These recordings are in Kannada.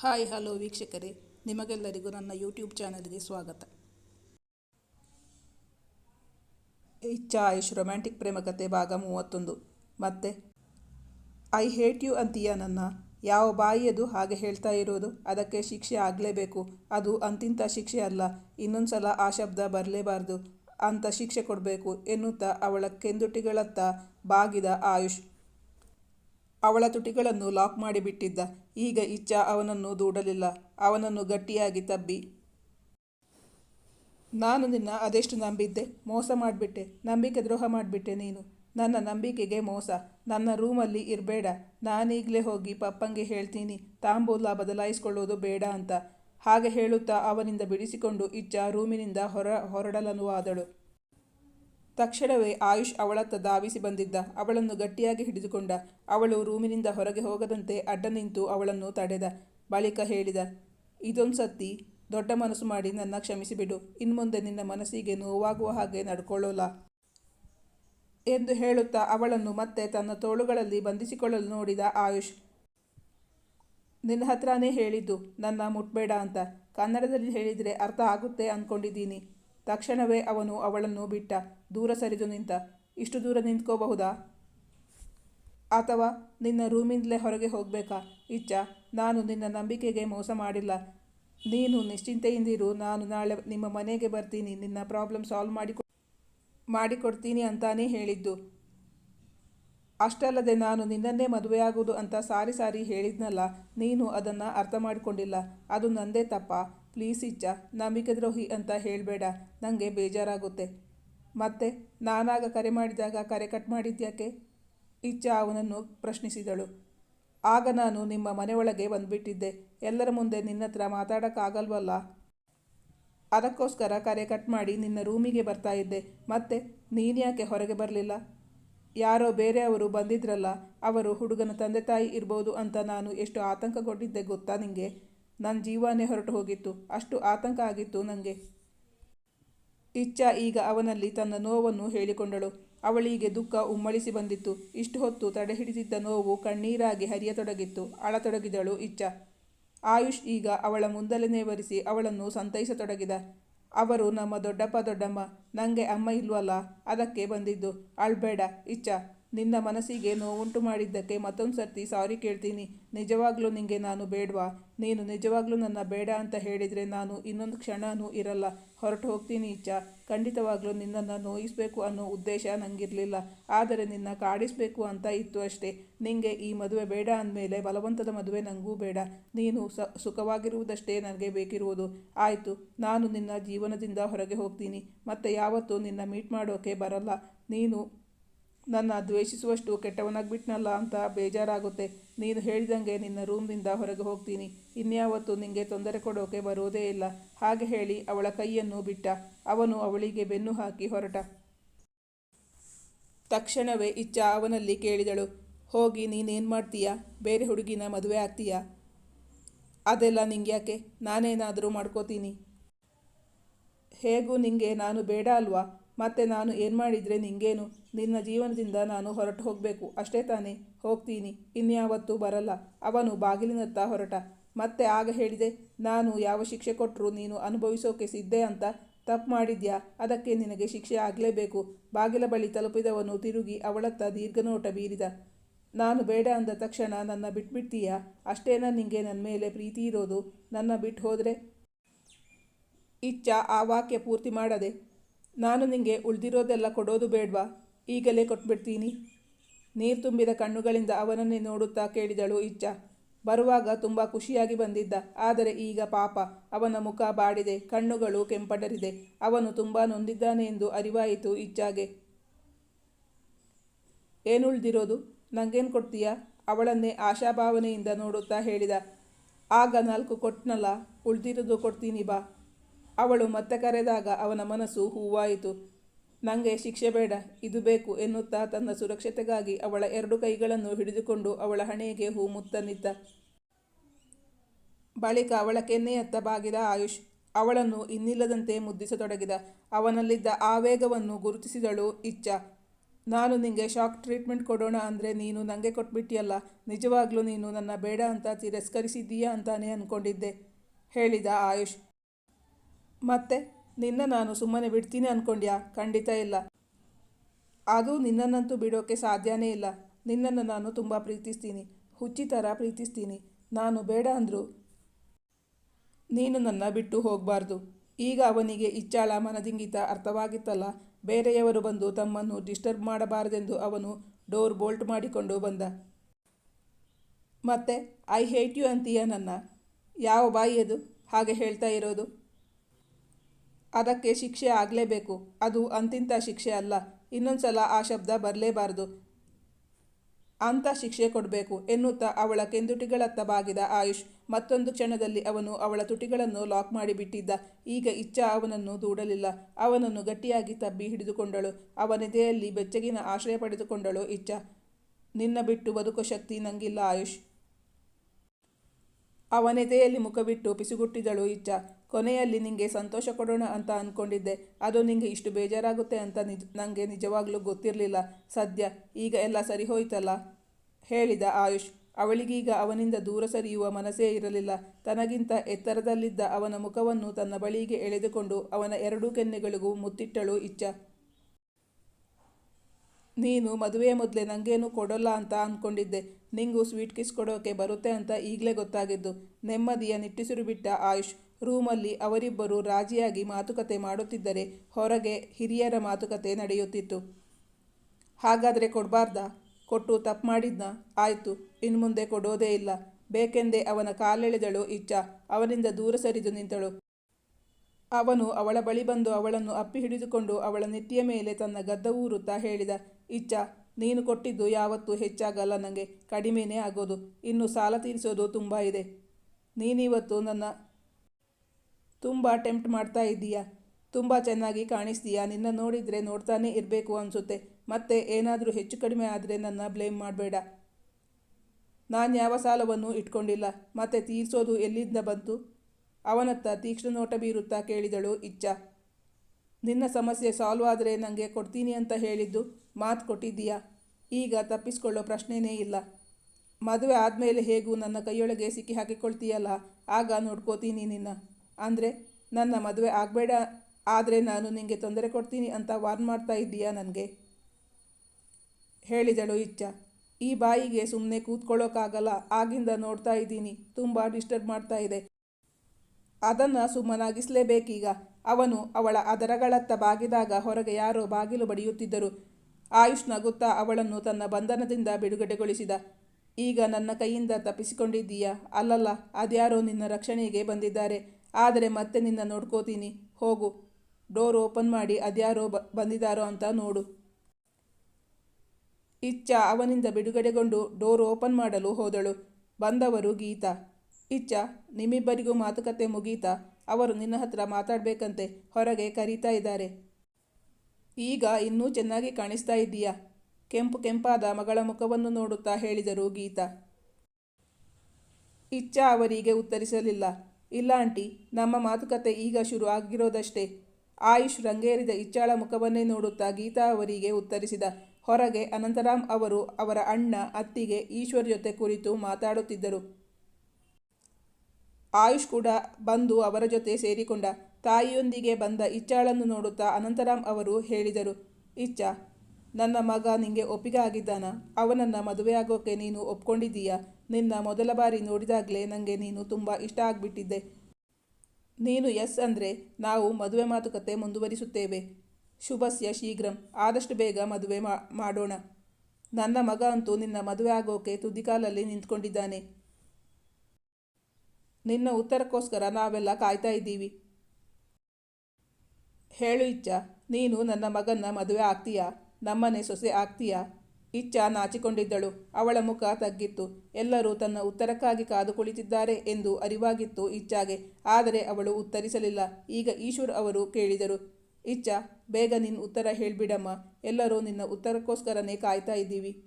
ಹಾಯ್, ಹಲೋ ವೀಕ್ಷಕರೇ. ನಿಮಗೆಲ್ಲರಿಗೂ ನನ್ನ ಯೂಟ್ಯೂಬ್ ಚಾನಲ್ಗೆ ಸ್ವಾಗತ. ಇಚ್ಛ ಆಯುಷ್ ರೊಮ್ಯಾಂಟಿಕ್ ಪ್ರೇಮಕತೆ ಭಾಗ ಮೂವತ್ತೊಂದು. ಮತ್ತೆ? ಐ ಹೇಟ್ ಯು ಅಂತೀಯ ನನ್ನ? ಯಾವ ಬಾಯಿಯದು ಹಾಗೆ ಹೇಳ್ತಾ ಇರೋದು? ಅದಕ್ಕೆ ಶಿಕ್ಷೆ ಆಗಲೇಬೇಕು. ಅದು ಅಂತಿಂಥ ಶಿಕ್ಷೆ ಅಲ್ಲ. ಇನ್ನೊಂದು ಸಲ ಆ ಶಬ್ದ ಬರಲೇಬಾರ್ದು. ಅಂತ ಶಿಕ್ಷೆ ಕೊಡಬೇಕು ಎನ್ನುತ್ತಾ ಅವಳ ಕೆಂದುಟಿಗಳತ್ತ ಬಾಗಿದ ಆಯುಷ್. ಅವಳ ತುಟಿಗಳನ್ನು ಲಾಕ್ ಮಾಡಿಬಿಟ್ಟಿದ್ದ. ಈಗ ಇಚ್ಛಾ ಅವನನ್ನು ದೂಡಲಿಲ್ಲ. ಅವನನ್ನು ಗಟ್ಟಿಯಾಗಿ ತಬ್ಬಿ, ನಾನು ನಿನ್ನ ಅದೆಷ್ಟು ನಂಬಿದ್ದೆ? ಮೋಸ ಮಾಡಿಬಿಟ್ಟೆ. ನಂಬಿಕೆ ದ್ರೋಹ ಮಾಡಿಬಿಟ್ಟೆ ನೀನು. ನನ್ನ ನಂಬಿಕೆಗೆ ಮೋಸ. ನನ್ನ ರೂಮಲ್ಲಿ ಇರಬೇಡ. ನಾನೀಗಲೇ ಹೋಗಿ ಪಪ್ಪಂಗೆ ಹೇಳ್ತೀನಿ. ತಾಂಬೂಲ ಬದಲಾಯಿಸ್ಕೊಳ್ಳೋದು ಬೇಡ ಅಂತ. ಹಾಗೆ ಹೇಳುತ್ತಾ ಅವನಿಂದ ಬಿಡಿಸಿಕೊಂಡು ಇಚ್ಛಾ ರೂಮಿನಿಂದ ಹೊರ ಹೊರಡಲನುವಾದಳು. ತಕ್ಷಣವೇ ಆಯುಷ್ ಅವಳತ್ತ ಧಾವಿಸಿ ಬಂದಿದ್ದ. ಅವಳನ್ನು ಗಟ್ಟಿಯಾಗಿ ಹಿಡಿದುಕೊಂಡ. ಅವಳು ರೂಮಿನಿಂದ ಹೊರಗೆ ಹೋಗದಂತೆ ಅಡ್ಡ ನಿಂತು ಅವಳನ್ನು ತಡೆದ. ಬಳಿಕ ಹೇಳಿದ, ಇದೊಂದು ಸತಿ ದೊಡ್ಡ ಮನಸ್ಸು ಮಾಡಿ ನನ್ನ ಕ್ಷಮಿಸಿಬಿಡು. ಇನ್ಮುಂದೆ ನಿನ್ನ ಮನಸ್ಸಿಗೆ ನೋವಾಗುವ ಹಾಗೆ ನಡ್ಕೊಳ್ಳೋಲ್ಲ ಎಂದು ಹೇಳುತ್ತಾ ಅವಳನ್ನು ಮತ್ತೆ ತನ್ನ ತೋಳುಗಳಲ್ಲಿ ಬಂಧಿಸಿಕೊಳ್ಳಲು ನೋಡಿದ ಆಯುಷ್, ನಿನ್ನ ಹತ್ರನೇ ಹೇಳಿದ್ದು. ನನ್ನ ಮುಟ್ಬೇಡ ಅಂತ. ಕನ್ನಡದಲ್ಲಿ ಹೇಳಿದರೆ ಅರ್ಥ ಆಗುತ್ತೆ ಅಂದ್ಕೊಂಡಿದ್ದೀನಿ ತಕ್ಷಣವೇ ಅವನು ಅವಳನ್ನು ಬಿಟ್ಟ. ದೂರ ಸರಿದು ನಿಂತ. ಇಷ್ಟು ದೂರ ನಿಂತ್ಕೋಬಹುದಾ? ಅಥವಾ ನಿನ್ನ ರೂಮಿಂದಲೇ ಹೊರಗೆ ಹೋಗಬೇಕಾ? ಇಚ್ಛ, ನಾನು ನಿನ್ನ ನಂಬಿಕೆಗೆ ಮೋಸ ಮಾಡಿಲ್ಲ. ನೀನು ನಿಶ್ಚಿಂತೆಯಿಂದಿರು, ನಾನು ನಾಳೆ ನಿಮ್ಮ ಮನೆಗೆ ಬರ್ತೀನಿ. ನಿನ್ನ ಪ್ರಾಬ್ಲಮ್ ಸಾಲ್ವ್ ಮಾಡಿ ಮಾಡಿಕೊಡ್ತೀನಿ ಅಂತಾನೇ ಹೇಳಿದ್ದು. ಅಷ್ಟಲ್ಲದೆ ನಾನು ನಿನ್ನನ್ನೇ ಮದುವೆಯಾಗುವುದು ಅಂತ ಸಾರಿ ಸಾರಿ ಹೇಳಿದ್ನಲ್ಲ, ನೀನು ಅದನ್ನು ಅರ್ಥ ಮಾಡಿಕೊಂಡಿಲ್ಲ. ಅದು ನಂದೇ ತಪ್ಪ? ಪ್ಲೀಸ್ ಇಚ್ಚ ದ್ರೋಹಿ ಅಂತ ಹೇಳಬೇಡ ನನಗೆ ಬೇಜಾರಾಗುತ್ತೆ. ಮತ್ತೆ, ನಾನಾಗ ಕರೆ ಮಾಡಿದಾಗ ಕರೆ ಕಟ್ ಮಾಡಿದ್ಯಾಕೆ? ಇಚ್ಚ ಅವನನ್ನು ಪ್ರಶ್ನಿಸಿದಳು. ಆಗ ನಾನು ನಿಮ್ಮ ಮನೆಯೊಳಗೆ ಬಂದುಬಿಟ್ಟಿದ್ದೆ. ಎಲ್ಲರ ಮುಂದೆ ನಿನ್ನ ಹತ್ರ ಮಾತಾಡೋಕ್ಕಾಗಲ್ವಲ್ಲ? ಅದಕ್ಕೋಸ್ಕರ ಕರೆ ಕಟ್ ಮಾಡಿ ನಿನ್ನ ರೂಮಿಗೆ ಬರ್ತಾ ಇದ್ದೆ. ಮತ್ತೆ, ನೀನ್ಯಾಕೆ ಹೊರಗೆ ಬರಲಿಲ್ಲ? ಯಾರೋ ಬೇರೆಯವರು ಬಂದಿದ್ರಲ್ಲ, ಅವರು ಹುಡುಗನ ತಂದೆ ತಾಯಿ ಇರ್ಬೋದು ಅಂತ ನಾನು ಎಷ್ಟು ಆತಂಕಗೊಂಡಿದ್ದೆ ಗೊತ್ತಾ ನಿಂಗೆ? ನನ್ನ ಜೀವನೇ ಹೊರಟು ಹೋಗಿತ್ತು. ಅಷ್ಟು ಆತಂಕ ಆಗಿತ್ತು ನನಗೆ ಇಚ್ಛಾ ಈಗ ಅವನಲ್ಲಿ ತನ್ನ ನೋವನ್ನು ಹೇಳಿಕೊಂಡಳು. ಅವಳಿಗೆ ದುಃಖ ಉಮ್ಮಳಿಸಿ ಬಂದಿತ್ತು. ಇಷ್ಟು ಹೊತ್ತು ತಡೆ ಹಿಡಿದಿದ್ದ ನೋವು ಕಣ್ಣೀರಾಗಿ ಹರಿಯತೊಡಗಿತ್ತು. ಅಳತೊಡಗಿದಳು ಇಚ್ಛ. ಆಯುಷ್ ಈಗ ಅವಳ ಮುಂದಲೇ ವರಿಸಿ ಅವಳನ್ನು ಸಂತೈಸತೊಡಗಿದ. ಅವರು ನಮ್ಮ ದೊಡ್ಡಪ್ಪ ದೊಡ್ಡಮ್ಮ. ನನಗೆ ಅಮ್ಮ ಇಲ್ವಲ್ಲ? ಅದಕ್ಕೆ ಬಂದಿದ್ದು. ಅಳ್ಬೇಡ ಇಚ್ಛ. ನಿನ್ನ ಮನಸ್ಸಿಗೆ ನೋವುಂಟು ಮಾಡಿದ್ದಕ್ಕೆ ಮತ್ತೊಂದು ಸರ್ತಿ ಸಾರಿ ಕೇಳ್ತೀನಿ. ನಿಜವಾಗ್ಲೂ ನಿಂಗೆ ನಾನು ಬೇಡವಾ? ನೀನು ನಿಜವಾಗ್ಲೂ ನನ್ನ ಬೇಡ ಅಂತ ಹೇಳಿದರೆ ನಾನು ಇನ್ನೊಂದು ಕ್ಷಣನೂ ಇರಲ್ಲ. ಹೊರಟು ಹೋಗ್ತೀನಿ ಇಚ್ಛ. ಖಂಡಿತವಾಗ್ಲೂ ನಿನ್ನನ್ನು ನೋಯಿಸಬೇಕು ಅನ್ನೋ ಉದ್ದೇಶ ನನಗಿರಲಿಲ್ಲ ಆದರೆ ನಿನ್ನ ಕಾಡಿಸಬೇಕು ಅಂತ ಇತ್ತು ಅಷ್ಟೇ. ನಿಂಗೆ ಈ ಮದುವೆ ಬೇಡ ಅಂದಮೇಲೆ ಬಲವಂತದ ಮದುವೆ ನನಗೂ ಬೇಡ. ನೀನು ಸ, ಸುಖವಾಗಿರುವುದಷ್ಟೇ ನನಗೆ ಬೇಕಿರುವುದು. ಆಯಿತು, ನಾನು ನಿನ್ನ ಜೀವನದಿಂದ ಹೊರಗೆ ಹೋಗ್ತೀನಿ. ಮತ್ತು ಯಾವತ್ತೂ ನಿನ್ನ ಮೀಟ್ ಮಾಡೋಕೆ ಬರಲ್ಲ. ನೀನು ನನ್ನ ದ್ವೇಷಿಸುವಷ್ಟು ಕೆಟ್ಟವನಾಗ್ಬಿಟ್ನಲ್ಲ ಅಂತ ಬೇಜಾರಾಗುತ್ತೆ. ನೀನು ಹೇಳಿದಂಗೆ ನಿನ್ನ ರೂಮ್ನಿಂದ ಹೊರಗೆ ಹೋಗ್ತೀನಿ. ಇನ್ಯಾವತ್ತು ನಿಂಗೆ ತೊಂದರೆ ಕೊಡೋಕೆ ಬರೋದೇ ಇಲ್ಲ. ಹಾಗೆ ಹೇಳಿ ಅವಳ ಕೈಯನ್ನು ಬಿಟ್ಟ. ಅವನು ಅವಳಿಗೆ ಬೆನ್ನು ಹಾಕಿ ಹೊರಟ. ತಕ್ಷಣವೇ ಇಚ್ಛಾ ಅವನಲ್ಲಿ ಕೇಳಿದಳು. ಹೋಗಿ ನೀನೇನು ಮಾಡ್ತೀಯಾ? ಬೇರೆ ಹುಡುಗಿನ ಮದುವೆ ಆಗ್ತೀಯಾ? ಅದೆಲ್ಲ ನಿಂಗ್ಯಾಕೆ? ನಾನೇನಾದರೂ ಮಾಡ್ಕೋತೀನಿ. ಹೇಗೂ ನಿಂಗೆ ನಾನು ಬೇಡ ಅಲ್ವಾ? ಮತ್ತೆ ನಾನು ಏನು ಮಾಡಿದರೆ ನಿಂಗೇನು? ನಿನ್ನ ಜೀವನದಿಂದ ನಾನು ಹೊರಟು ಹೋಗಬೇಕು. ಅಷ್ಟೇ ತಾನೇ, ಹೋಗ್ತೀನಿ. ಇನ್ಯಾವತ್ತೂ ಬರಲ್ಲ. ಅವನು ಬಾಗಿಲಿನತ್ತ ಹೊರಟ. ಮತ್ತೆ ಆಗ ಹೇಳಿದೆ, ನಾನು ಯಾವ ಶಿಕ್ಷೆ ಕೊಟ್ಟರು ನೀನು ಅನುಭವಿಸೋಕೆ ಸಿದ್ದೆ ಅಂತ. ತಪ್ಪು ಮಾಡಿದ್ಯಾ? ಅದಕ್ಕೆ ನಿನಗೆ ಶಿಕ್ಷೆ ಆಗಲೇಬೇಕು. ಬಾಗಿಲ ಬಳಿ ತಲುಪಿದವನು ತಿರುಗಿ ಅವಳತ್ತ ದೀರ್ಘನೋಟ ಬೀರಿದ. ನಾನು ಬೇಡ ಅಂದ ತಕ್ಷಣ ನನ್ನ ಬಿಟ್ಬಿಡ್ತೀಯಾ? ಅಷ್ಟೇನ ನಿಂಗೆ ನನ್ನ ಮೇಲೆ ಪ್ರೀತಿ ಇರೋದು? ನನ್ನ ಬಿಟ್ಟು ಹೋದರೆ? ಇಚ್ಛ ಆ ವಾಕ್ಯ ಪೂರ್ತಿ ಮಾಡದೆ ನಾನು ನಿಮಗೆ ಉಳಿದಿರೋದೆಲ್ಲ ಕೊಡೋದು ಬೇಡ್ವಾ? ಈಗಲೇ ಕೊಟ್ಬಿಡ್ತೀನಿ. ನೀರು ತುಂಬಿದ ಕಣ್ಣುಗಳಿಂದ ಅವನನ್ನೇ ನೋಡುತ್ತಾ ಕೇಳಿದಳು ಇಚ್ಛಾ ಬರುವಾಗ ತುಂಬ ಖುಷಿಯಾಗಿ ಬಂದಿದ್ದ. ಆದರೆ ಈಗ ಪಾಪ, ಅವನ ಮುಖ ಬಾಡಿದೆ, ಕಣ್ಣುಗಳು ಕೆಂಪಡರಿದೆ. ಅವನು ತುಂಬ ನೊಂದಿದ್ದಾನೆ ಎಂದು ಅರಿವಾಯಿತು ಇಚ್ಛಾಗೆ ಏನುಳ್ದಿರೋದು ನಂಗೇನು ಕೊಡ್ತೀಯಾ? ಅವಳನ್ನೇ ಆಶಾಭಾವನೆಯಿಂದ ನೋಡುತ್ತಾ ಹೇಳಿದ. ಆಗ ನಾಲ್ಕು ಕೊಟ್ನಲ್ಲ, ಉಳ್ದಿರೋದು ಕೊಡ್ತೀನಿ ಬಾ. ಅವಳು ಮತ್ತೆ ಕರೆದಾಗ ಅವನ ಮನಸ್ಸು ಹೂವಾಯಿತು. ನನಗೆ ಶಿಕ್ಷೆ ಬೇಡ, ಇದು ಬೇಕು ಎನ್ನುತ್ತಾ ತನ್ನ ಸುರಕ್ಷತೆಗಾಗಿ ಅವಳ ಎರಡು ಕೈಗಳನ್ನು ಹಿಡಿದುಕೊಂಡು ಅವಳ ಹಣೆಗೆ ಹೂ ಮುತ್ತನಿದ್ದ ಬಳಿಕ ಅವಳ ಕೆನ್ನೆಯತ್ತ ಬಾಗಿದ ಆಯುಷ್ ಅವಳನ್ನು ಇನ್ನಿಲ್ಲದಂತೆ ಮುದ್ದಿಸತೊಡಗಿದ. ಅವನಲ್ಲಿದ್ದ ಆವೇಗವನ್ನು ಗುರುತಿಸಿದಳು ಇಚ್ಛ. ನಾನು ನಿಂಗೆ ಶಾಕ್ ಟ್ರೀಟ್ಮೆಂಟ್ ಕೊಡೋಣ ಅಂದರೆ ನೀನು ನನಗೆ ಕೊಟ್ಬಿಟ್ಟಿಯಲ್ಲ, ನಿಜವಾಗ್ಲೂ ನೀನು ನನ್ನ ಬೇಡ ಅಂತ ತಿರಸ್ಕರಿಸಿದ್ದೀಯಾ ಅಂತಾನೆ ಅಂದ್ಕೊಂಡಿದ್ದೆ ಹೇಳಿದ ಆಯುಷ್. ಮತ್ತೆ ನಿನ್ನ ನಾನು ಸುಮ್ಮನೆ ಬಿಡ್ತೀನಿ ಅನ್ಕೊಂಡ್ಯಾ? ಖಂಡಿತ ಇಲ್ಲ. ಅದು ನಿನ್ನನ್ನಂತೂ ಬಿಡೋಕ್ಕೆ ಸಾಧ್ಯನೇ ಇಲ್ಲ. ನಿನ್ನನ್ನು ನಾನು ತುಂಬ ಪ್ರೀತಿಸ್ತೀನಿ. ಹುಚ್ಚಿ ಥರ ಪ್ರೀತಿಸ್ತೀನಿ. ನಾನು ಬೇಡ ಅಂದರು. ನೀನು ನನ್ನ ಬಿಟ್ಟು ಹೋಗಬಾರ್ದು. ಈಗ ಅವನಿಗೆ ಇಚ್ಛಾಳ ಮನದಿಂಗಿತ ಅರ್ಥವಾಗಿತ್ತಲ್ಲ. ಬೇರೆಯವರು ಬಂದು ತಮ್ಮನ್ನು ಡಿಸ್ಟರ್ಬ್ ಮಾಡಬಾರದೆಂದು ಅವನು ಡೋರ್ ಬೋಲ್ಟ್ ಮಾಡಿಕೊಂಡು ಬಂದ. ಮತ್ತೆ, ಐ ಹೇಟ್ ಯು ಅಂತೀಯ ನನ್ನ. ಯಾವ ಬಾಯಿ ಅದು? ಹಾಗೆ ಹೇಳ್ತಾ ಇರೋದು. ಅದಕ್ಕೆ ಶಿಕ್ಷೆ ಆಗಲೇಬೇಕು. ಅದು ಅಂತಿಂಥ ಶಿಕ್ಷೆ ಅಲ್ಲ. ಇನ್ನೊಂದು ಸಲ ಆ ಶಬ್ದ ಬರಲೇಬಾರದು. ಅಂತ ಶಿಕ್ಷೆ ಕೊಡಬೇಕು ಎನ್ನುತ್ತಾ ಅವಳ ಕೆಂದುಟಿಗಳತ್ತ ಬಾಗಿದ ಆಯುಷ್. ಮತ್ತೊಂದು ಕ್ಷಣದಲ್ಲಿ ಅವನು ಅವಳ ತುಟಿಗಳನ್ನು ಲಾಕ್ ಮಾಡಿಬಿಟ್ಟಿದ್ದ. ಈಗ ಇಚ್ಛಾ ಅವನನ್ನು ದೂಡಲಿಲ್ಲ. ಅವನನ್ನು ಗಟ್ಟಿಯಾಗಿ ತಬ್ಬಿ ಹಿಡಿದುಕೊಂಡಳು. ಅವನೆದೆಯಲ್ಲಿ ಬೆಚ್ಚಗಿನ ಆಶ್ರಯ ಪಡೆದುಕೊಂಡಳು ಇಚ್ಛಾ. ನಿನ್ನ ಬಿಟ್ಟು ಬದುಕೋ ಶಕ್ತಿ ನಂಗಿಲ್ಲ ಆಯುಷ್. ಅವನೆದೆಯಲ್ಲಿ ಮುಖವಿಟ್ಟು ಪಿಸುಗುಟ್ಟಿದಳು ಇಚ್ಛಾ. ಕೊನೆಯಲ್ಲಿ ನಿಂಗೆ ಸಂತೋಷ ಕೊಡೋಣ ಅಂತ ಅಂದ್ಕೊಂಡಿದ್ದೆ ಅದು ನಿಂಗೆ ಇಷ್ಟು ಬೇಜಾರಾಗುತ್ತೆ ಅಂತ ನಿಜ ನನಗೆ ನಿಜವಾಗ್ಲೂ ಗೊತ್ತಿರಲಿಲ್ಲ. ಸದ್ಯ ಈಗ ಎಲ್ಲ ಸರಿ ಹೋಯ್ತಲ್ಲ? ಹೇಳಿದ ಆಯುಷ್. ಅವಳಿಗೀಗ ಅವನಿಂದ ದೂರ ಸರಿಯುವ ಮನಸ್ಸೇ ಇರಲಿಲ್ಲ. ತನಗಿಂತ ಎತ್ತರದಲ್ಲಿದ್ದ ಅವನ ಮುಖವನ್ನು ತನ್ನ ಬಳಿಗೆ ಎಳೆದುಕೊಂಡು ಅವನ ಎರಡೂ ಕೆನ್ನೆಗಳಿಗೂ ಮುತ್ತಿಟ್ಟಳು ಇಚ್ಛ. ನೀನು ಮದುವೆಯ ಮೊದಲೇ ನನಗೇನು ಕೊಡೋಲ್ಲ ಅಂತ ಅಂದ್ಕೊಂಡಿದ್ದೆ ನಿಂಗೂ ಸ್ವೀಟ್ ಕಿಸ್ ಕೊಡೋಕೆ ಬರುತ್ತೆ ಅಂತ ಈಗಲೇ ಗೊತ್ತಾಗಿದ್ದು. ನೆಮ್ಮದಿಯ ನಿಟ್ಟಿಸಿರು ಬಿಟ್ಟ ಆಯುಷ್. ರೂಮಲ್ಲಿ ಅವರಿಬ್ಬರು ರಾಜಿಯಾಗಿ ಮಾತುಕತೆ ಮಾಡುತ್ತಿದ್ದರೆ ಹೊರಗೆ ಹಿರಿಯರ ಮಾತುಕತೆ ನಡೆಯುತ್ತಿತ್ತು. ಹಾಗಾದರೆ ಕೊಡಬಾರ್ದ? ಕೊಟ್ಟು ತಪ್ಪು ಮಾಡಿದ್ನ? ಆಯಿತು, ಇನ್ನು ಮುಂದೆ ಕೊಡೋದೇ ಇಲ್ಲ. ಬೇಕೆಂದೇ ಅವನ ಕಾಲೆಳೆದಳು ಇಚ್ಛ ಅವನಿಂದ ದೂರ ಸರಿದು ನಿಂತಳು. ಅವನು ಅವಳ ಬಳಿ ಬಂದು ಅವಳನ್ನು ಅಪ್ಪಿ ಹಿಡಿದುಕೊಂಡು ಅವಳ ನೆತ್ತಿಯ ಮೇಲೆ ತನ್ನ ಗದ್ದ ಊರುತ್ತಾ ಹೇಳಿದ ಇಚ್ಛಾ ನೀನು ಕೊಟ್ಟಿದ್ದು ಯಾವತ್ತೂ ಹೆಚ್ಚಾಗಲ್ಲ ನನಗೆ ಕಡಿಮೆನೇ ಆಗೋದು. ಇನ್ನು ಸಾಲ ತೀರಿಸೋದು ತುಂಬ ಇದೆ. ನೀನಿವತ್ತು ನನ್ನ ತುಂಬ ಟೆಂಪ್ಟ್ ಮಾಡ್ತಾ ಇದ್ದೀಯಾ? ತುಂಬ ಚೆನ್ನಾಗಿ ಕಾಣಿಸ್ತೀಯಾ? ನಿನ್ನ ನೋಡಿದರೆ ನೋಡ್ತಾನೇ ಇರಬೇಕು ಅನಿಸುತ್ತೆ. ಮತ್ತೆ ಏನಾದರೂ ಹೆಚ್ಚು ಕಡಿಮೆ ಆದರೆ ನನ್ನ ಬ್ಲೇಮ್ ಮಾಡಬೇಡ. ನಾನು ಯಾವ ಸಾಲವನ್ನು ಇಟ್ಕೊಂಡಿಲ್ಲ. ಮತ್ತೆ ತೀರಿಸೋದು ಎಲ್ಲಿಂದ ಬಂತು? ಅವನತ್ತ ತೀಕ್ಷ್ಣ ನೋಟ ಬೀರುತ್ತಾ ಕೇಳಿದಳು ಇಚ್ಛಾ. ನಿನ್ನ ಸಮಸ್ಯೆ ಸಾಲ್ವ್ ಆದರೆ ನನಗೆ ಕೊಡ್ತೀನಿ ಅಂತ ಹೇಳಿದ್ದು ಮಾತು ಕೊಟ್ಟಿದ್ದೀಯಾ? ಈಗ ತಪ್ಪಿಸ್ಕೊಳ್ಳೋ ಪ್ರಶ್ನೆಯೇ ಇಲ್ಲ. ಮದುವೆ ಆದಮೇಲೆ ಹೇಗೂ ನನ್ನ ಕೈಯೊಳಗೆ ಸಿಕ್ಕಿ ಹಾಕಿಕೊಳ್ತೀಯಲ್ಲ ಆಗ ನೋಡ್ಕೋತೀನಿ ನಿನ್ನ. ಅಂದರೆ, ನನ್ನ ಮದುವೆ ಆಗಬೇಡ, ಆದರೆ ನಾನು ನಿನಗೆ ತೊಂದರೆ ಕೊಡ್ತೀನಿ ಅಂತ ವಾರ್ನ್ ಮಾಡ್ತಾ ಇದ್ದೀಯಾ ನನಗೆ? ಹೇಳಿದಳು ಇಚ್ಛ. ಈ ಬಾಯಿಗೆ ಸುಮ್ಮನೆ ಕೂತ್ಕೊಳ್ಳೋಕ್ಕಾಗಲ್ಲ ಆಗಿಂದ ನೋಡ್ತಾ ಇದ್ದೀನಿ, ತುಂಬ ಡಿಸ್ಟರ್ಬ್ ಮಾಡ್ತಾ ಇದೆ. ಅದನ್ನು ಸುಮ್ಮನಾಗಿಸಲೇಬೇಕೀಗ. ಅವನು ಅವಳ ಅದರಗಳತ್ತ ಬಾಗಿದಾಗ ಹೊರಗೆ ಯಾರೋ ಬಾಗಿಲು ಬಡಿಯುತ್ತಿದ್ದರು. ಆಯುಷ್ ನಗುತ್ತಾ ಅವಳನ್ನು ತನ್ನ ಬಂಧನದಿಂದ ಬಿಡುಗಡೆಗೊಳಿಸಿದ. ಈಗ ನನ್ನ ಕೈಯಿಂದ ತಪ್ಪಿಸಿಕೊಂಡಿದ್ದೀಯಾ? ಅಲ್ಲಲ್ಲ, ಅದ್ಯಾರೋ ನಿನ್ನ ರಕ್ಷಣೆಗೆ ಬಂದಿದ್ದಾರೆ. ಆದರೆ ಮತ್ತೆ ನಿನ್ನ ನೋಡ್ಕೋತೀನಿ. ಹೋಗು. ಡೋರ್ ಓಪನ್ ಮಾಡಿ ಅದ್ಯಾರೋ ಬ, ಬಂದಿದ್ದಾರೋ ಅಂತ ನೋಡು. ಇಚ್ಛ ಅವನಿಂದ ಬಿಡುಗಡೆಗೊಂಡು ಡೋರ್ ಓಪನ್ ಮಾಡಲು ಹೋದಳು. ಬಂದವರು ಗೀತಾ. ಇಚ್ಛ, ನಿಮ್ಮಿಬ್ಬರಿಗೂ ಮಾತುಕತೆ ಮುಗೀತಾ. ಅವರು ನಿನ್ನ ಹತ್ರ ಮಾತಾಡಬೇಕಂತೆ. ಹೊರಗೆ ಕರೀತಾ ಇದ್ದಾರೆ. ಈಗ ಇನ್ನೂ ಚೆನ್ನಾಗಿ ಕಾಣಿಸ್ತಾ ಇದ್ದೀಯಾ? ಕೆಂಪು ಕೆಂಪಾದ ಮಗಳ ಮುಖವನ್ನು ನೋಡುತ್ತಾ ಹೇಳಿದರು ಗೀತಾ. ಇಚ್ಛಾ ಅವರಿಗೆ ಉತ್ತರಿಸಲಿಲ್ಲ. ಇಲ್ಲ ಆಂಟಿ, ನಮ್ಮ ಮಾತುಕತೆ ಈಗ ಶುರು ಆಗಿರೋದಷ್ಟೇ. ಆಯುಷ್ ರಂಗೇರಿದ ಇಚ್ಛಾಳ ಮುಖವನ್ನೇ ನೋಡುತ್ತಾ ಗೀತಾ ಅವರಿಗೆ ಉತ್ತರಿಸಿದ, ಹೊರಗೆ ಅನಂತರಾಮ್ ಅವರು ಅವರ ಅಣ್ಣ, ಅತ್ತಿಗೆ ಈಶ್ವರ್ ಜೊತೆ ಕುರಿತು ಮಾತಾಡುತ್ತಿದ್ದರು. ಆಯುಷ್ ಕೂಡ ಬಂದು ಅವರ ಜೊತೆ ಸೇರಿಕೊಂಡ, ತಾಯಿಯೊಂದಿಗೆ ಬಂದ ಇಚ್ಚಾಳನ್ನು ನೋಡುತ್ತಾ ಅನಂತರಾಮ್ ಅವರು ಹೇಳಿದರು, ಇಚ್ಛಾ, ನನ್ನ ಮಗ ನಿಂಗೆ ಒಪ್ಪಿಗೆ ಆಗಿದ್ದಾನ? ಅವನನ್ನು ಮದುವೆಯಾಗೋಕೆ ನೀನು ಒಪ್ಕೊಂಡಿದ್ದೀಯಾ? ನಿನ್ನ ಮೊದಲ ಬಾರಿ ನೋಡಿದಾಗಲೇ ನನಗೆ ನೀನು ತುಂಬ ಇಷ್ಟ ಆಗಿಬಿಟ್ಟಿದ್ದೆ. ನೀನು ಎಸ್ ಅಂದರೆ ನಾವು ಮದುವೆ ಮಾತುಕತೆ ಮುಂದುವರಿಸುತ್ತೇವೆ. ಶುಭಸ್ಯ ಶೀಘ್ರಂ. ಆದಷ್ಟು ಬೇಗ ಮದುವೆ ಮಾಡೋಣ. ನನ್ನ ಮಗ ಅಂತೂ ನಿನ್ನ ಮದುವೆ ಆಗೋಕೆ ತುದಿಕಾಲಲ್ಲಿ ನಿಂತ್ಕೊಂಡಿದ್ದಾನೆ. ನಿನ್ನ ಉತ್ತರಕ್ಕೋಸ್ಕರ ನಾವೆಲ್ಲ ಕಾಯ್ತಾ ಇದ್ದೀವಿ. ಹೇಳು ಇಚ್ಛ, ನೀನು ನನ್ನ ಮಗನ ಮದುವೆ ಆಗ್ತೀಯಾ? ನಮ್ಮನೆ ಸೊಸೆ ಆಗ್ತೀಯಾ? ಇಚ್ಛ ನಾಚಿಕೊಂಡಿದ್ದಳು. ಅವಳ ಮುಖ ತಗ್ಗಿತ್ತು. ಎಲ್ಲರೂ ತನ್ನ ಉತ್ತರಕ್ಕಾಗಿ ಕಾದು ಕುಳಿತಿದ್ದಾರೆ ಎಂದು ಅರಿವಾಗಿತ್ತು ಇಚ್ಛಾಗೆ. ಆದರೆ ಅವಳು ಉತ್ತರಿಸಲಿಲ್ಲ. ಈಗ ಈಶ್ವರ್ ಅವರು ಕೇಳಿದರು, ಇಚ್ಛ, ಬೇಗ ನಿನ್ನ ಉತ್ತರ ಹೇಳ್ಬಿಡಮ್ಮ. ಎಲ್ಲರೂ ನಿನ್ನ ಉತ್ತರಕ್ಕೋಸ್ಕರನೇ ಕಾಯ್ತಾ ಇದ್ದೀವಿ.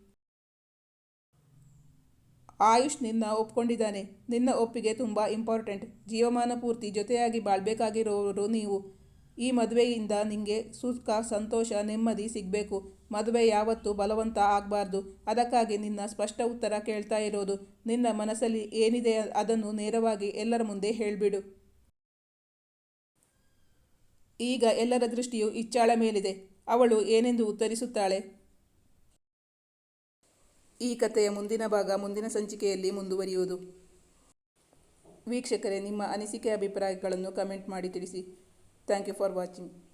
ಆಯುಷ್ ನಿನ್ನ ಒಪ್ಕೊಂಡಿದ್ದಾನೆ. ನಿನ್ನ ಒಪ್ಪಿಗೆ ತುಂಬ ಇಂಪಾರ್ಟೆಂಟ್. ಜೀವಮಾನ ಪೂರ್ತಿ ಜೊತೆಯಾಗಿ ಬಾಳ್ಬೇಕಾಗಿರೋರು ನೀವು. ಈ ಮದುವೆಯಿಂದ ನಿಮಗೆ ಸುಖ, ಸಂತೋಷ, ನೆಮ್ಮದಿ ಸಿಗಬೇಕು. ಮದುವೆ ಯಾವತ್ತೂ ಬಲವಂತ ಆಗಬಾರ್ದು. ಅದಕ್ಕಾಗಿ ನಿನ್ನ ಸ್ಪಷ್ಟ ಉತ್ತರ ಕೇಳ್ತಾ ಇರೋದು. ನಿನ್ನ ಮನಸ್ಸಲ್ಲಿ ಏನಿದೆ ಅದನ್ನು ನೇರವಾಗಿ ಎಲ್ಲರ ಮುಂದೆ ಹೇಳಿಬಿಡು. ಈಗ ಎಲ್ಲರ ದೃಷ್ಟಿಯು ಇಚ್ಚಾಳ ಮೇಲಿದೆ. ಅವಳು ಏನೆಂದು ಉತ್ತರಿಸುತ್ತಾಳೆ? ಈ ಕಥೆಯ ಮುಂದಿನ ಭಾಗ ಮುಂದಿನ ಸಂಚಿಕೆಯಲ್ಲಿ ಮುಂದುವರಿಯುವುದು. ವೀಕ್ಷಕರೇ, ನಿಮ್ಮ ಅನಿಸಿಕೆ ಅಭಿಪ್ರಾಯಗಳನ್ನು ಕಮೆಂಟ್ ಮಾಡಿ ತಿಳಿಸಿ. Thank you for watching.